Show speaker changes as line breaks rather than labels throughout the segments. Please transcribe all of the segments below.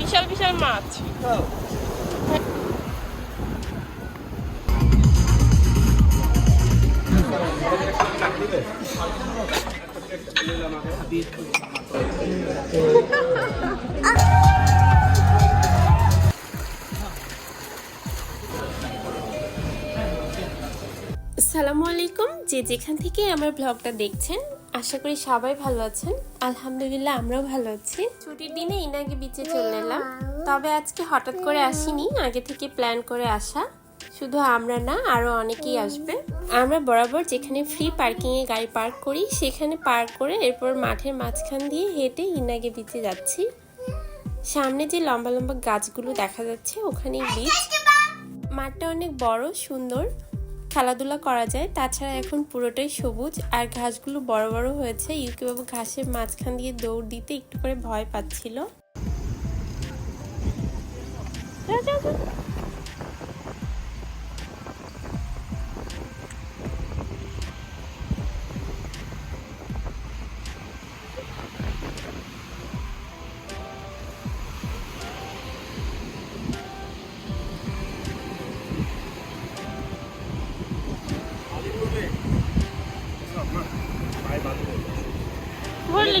বিশাল বিশাল মাছ। আসসালামু আলাইকুম। যে যেখান থেকে আমার ব্লগটা দেখছেন আশা করি সবাই ভালো আছেন। আলহামদুলিল্লাহ আমরাও ভালো আছি। ছুটির দিনে ইনাগে বিচে চলে এলাম। তবে আজকে হঠাৎ করে আসিনি, আগে থেকে প্ল্যান করে আসা। শুধু আমরা না, আরও অনেকেই আসবে। আমরা বরাবর যেখানে ফ্রি পার্কিং এ গাড়ি পার্ক করি, সেখানে পার্ক করে এরপর মাঠের মাঝখান দিয়ে হেঁটে ইনাগে বিচে যাচ্ছি। সামনে যে লম্বা লম্বা গাছগুলো দেখা যাচ্ছে ওখানেই বিচ মাঠটা অনেক বড়, সুন্দর। খেলাধুলা করা যায়। তাছাড়া এখন পুরোটাই সবুজ আর ঘাসগুলো বড় বড় হয়েছে। ইউকি বাবু ঘাসের মাঝখান দিয়ে দৌড় দিতে একটু করে ভয় পাচ্ছিল।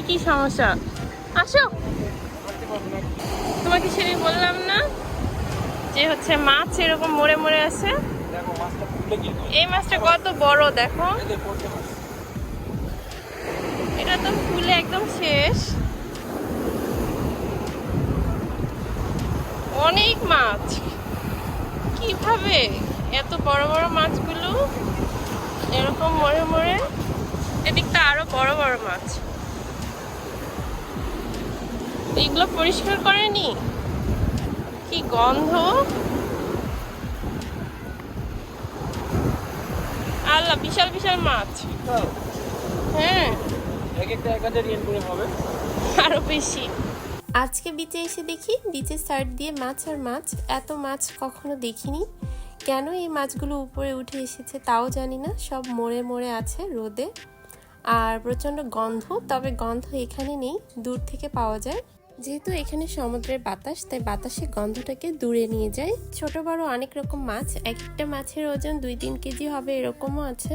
কি সমস্যা? আসো। তোমাকে সেদিন বললাম না যে হচ্ছে মাছ এরকম মরে মরে আছে? এই মাছটা কত বড় দেখো। এটা তো ফুলে একদম শেষ। অনেক মাছ। কীভাবে এত বড় বড় মাছগুলো এরকম মরে মরে? এদিকটা আরও বড় বড় মাছ। এগুলো পরিষ্কার করেনি? কি গন্ধ? আল্লাহ বিশাল বিশাল মাছ। হ্যাঁ।
এক একটা এক হাজার ইয়েন করে হবে।
আরও বেশি। আজকে বিচে এসে দেখি বিচের সাইড দিয়ে মাছ আর মাছ। এত মাছ কখনো দেখিনি। কেন এই মাছগুলো উপরে উঠে এসেছে তাও জানি না। সব মরে মরে আছে রোদে। আর প্রচণ্ড গন্ধ তবে গন্ধ এখানে নেই। দূর থেকে পাওয়া যায়। যেহেতু এখানে সমুদ্রের বাতাস তাই বাতাসে গন্ধটাকে দূরে নিয়ে যায়। ছোট বড় অনেক রকম মাছ এক একটা মাছের ওজন দুই তিন কেজি হবে এরকমও আছে।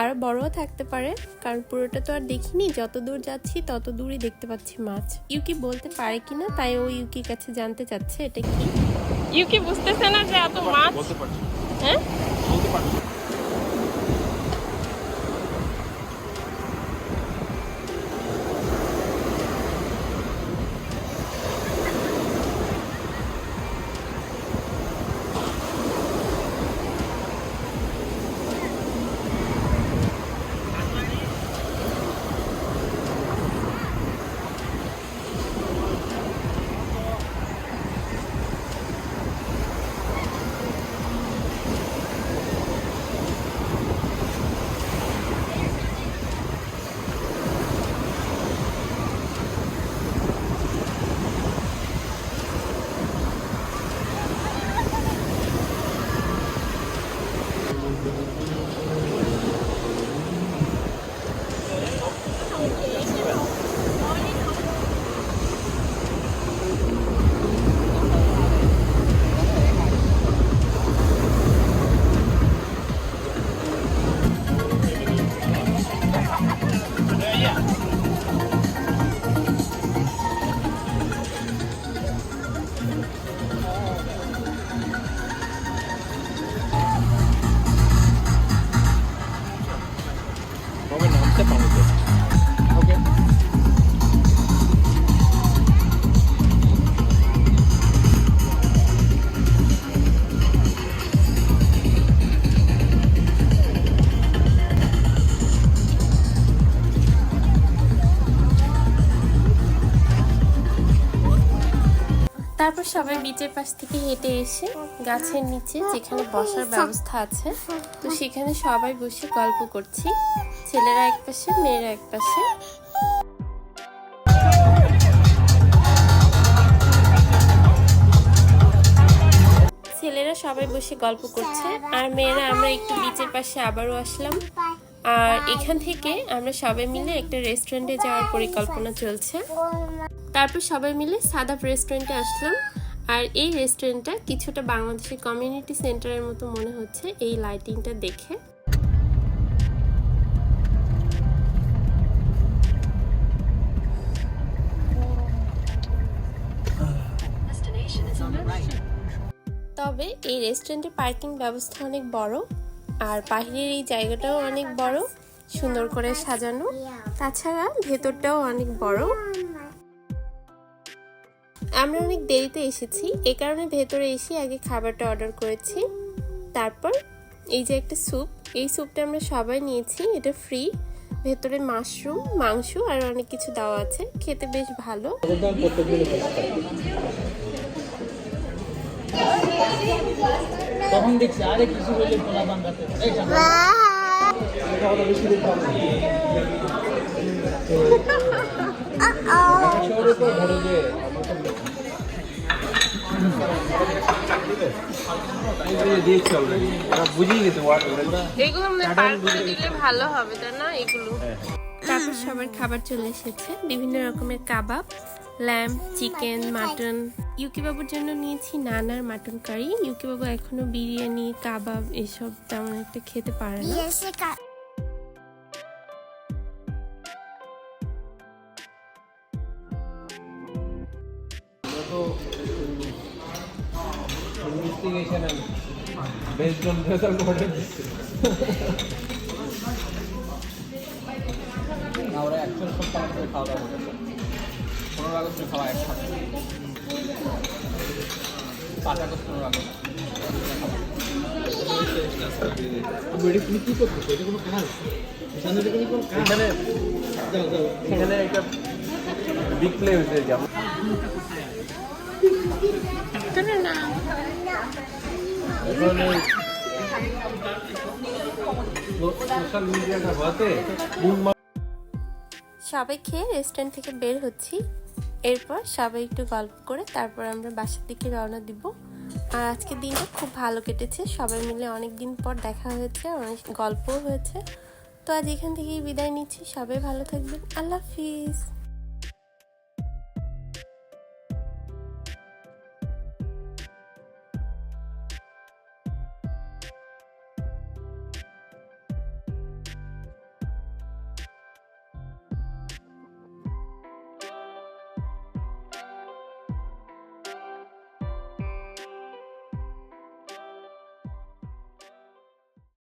আরও বড়ও থাকতে পারে কারণ পুরোটা তো আর দেখিনি। যত দূর যাচ্ছি তত দূরই দেখতে পাচ্ছি মাছ। ইউকি বলতে পারে কিনা তাই ও ইউকির কাছে জানতে চাচ্ছে এটা কি? ইউকি বুঝতেছে না যে এত মাছ।
বলতে পারছি।
হ্যাঁ
Thank you.
তারপর সবাই বিচের পাশ থেকে হেঁটে এসে গাছের নিচে যেখানে বসার ব্যবস্থা আছে, তো সেখানে সবাই বসে গল্প করছি। ছেলেরা এক পাশে, মেয়েরা এক পাশে। ছেলেরা সবাই বসে গল্প করছে, আর মেয়েরা আমরা একটু বিচের পাশে আবারও আসলাম। আর এখান থেকে আমরা সবাই মিলে একটা রেস্টুরেন্টে যাওয়ার পরিকল্পনা চলছে। তারপর সবাই মিলে সাদাপ রেস্টুরেন্টে আসলাম। আর এই রেস্টুরেন্টটা কিছুটা বাংলাদেশের কমিউনিটি সেন্টারের মতো মনে হচ্ছে এই লাইটিংটা দেখে। তবে এই রেস্টুরেন্টের পার্কিং ব্যবস্থা অনেক বড় আর বাহিরের এই জায়গাটাও অনেক বড় সুন্দর করে সাজানো। তাছাড়া ভেতরটাও অনেক বড়। আমরা অনেক দেরিতে এসেছি এই কারণে ভেতরে এসে আগে খাবারটা অর্ডার করেছি। তারপর এই যে একটা স্যুপ এই স্যুপটা আমরা সবাই নিয়েছি এটা ফ্রি ভেতরে মাশরুম মাংস আর অনেক কিছু দেওয়া আছে খেতে বেশ ভালো।
তখন দেখছি আরে কিছু পোলা বাংলাতে এই
তারপর সবার খাবার চলে এসেছে। বিভিন্ন রকমের কাবাব ল্যাম্প চিকেন মাটন ইউকি বাবুর জন্য নিয়েছি নানার মাটন কারি ইউকি বাবু এখনও বিরিয়ানি, কাবাব এসব তেমন একটা খেতে পারে না।
Investigation based on result order দিচ্ছে না, ওরা অ্যাকচুয়াল সব পালন করে খাওয়া দাওয়া করেছে। পনেরো আগস্ট খাওয়া একসাথে পাঁচ আগস্ট করতেছো এখানে একটা বিগ প্লে হয়েছে, যেমন
সবাই খেয়ে রেস্টুরেন্ট থেকে বের হচ্ছি। এরপর সবাই একটু গল্প করে তারপর আমরা বাসার দিকে রওনা দিব। আর আজকের দিনটা খুব ভালো কেটেছে। সবাই মিলে অনেক দিন পর দেখা হয়েছে, অনেক গল্পও হয়েছে। তো আজ এখান থেকেই বিদায় নিচ্ছি। সবাই ভালো থাকবেন। আল্লাহ হাফিজ।